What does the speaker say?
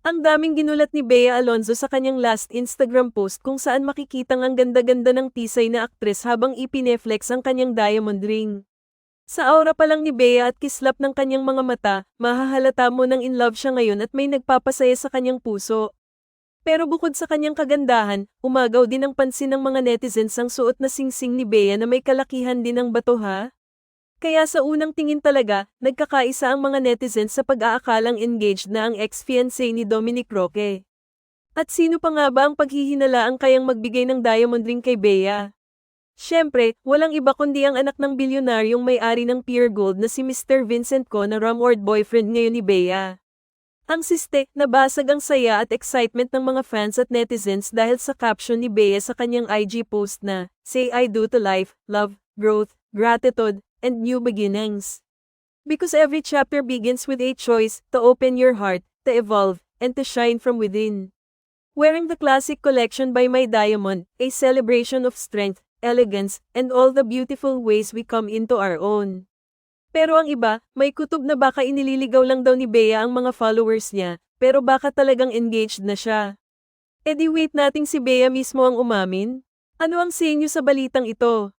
Ang daming ginulat ni Bea Alonzo sa kanyang last Instagram post kung saan makikitang ang ganda-ganda ng tisay na aktres habang ipineflex ang kanyang diamond ring. Sa aura pa lang ni Bea at kislap ng kanyang mga mata, mahahalata mo nang in love siya ngayon at may nagpapasaya sa kanyang puso. Pero bukod sa kanyang kagandahan, umagaw din ang pansin ng mga netizens ang suot na singsing ni Bea na may kalakihan din ng bato ha? Kaya sa unang tingin talaga, nagkakaisa ang mga netizens sa pag-aakalang engaged na ang ex-fiancé ni Dominic Roque. At sino pa nga ba ang paghihinala ang kayang magbigay ng diamond ring kay Bea? Siyempre, walang iba kundi ang anak ng bilyonaryong may-ari ng Pure Gold na si Mr. Vincent Co na rumored boyfriend ngayon ni Bea. Ang siste, nabasag ang saya at excitement ng mga fans at netizens dahil sa caption ni Bea sa kanyang IG post na, Say I do to life, love, growth, gratitude, and new beginnings. Because every chapter begins with a choice to open your heart, to evolve, and to shine from within. Wearing the classic collection by My Diamond, a celebration of strength, elegance, and all the beautiful ways we come into our own. Pero ang iba, may kutob na baka inililigaw lang daw ni Bea ang mga followers niya, pero baka talagang engaged na siya. E di wait nating si Bea mismo ang umamin? Ano ang sa inyo sa balitang ito?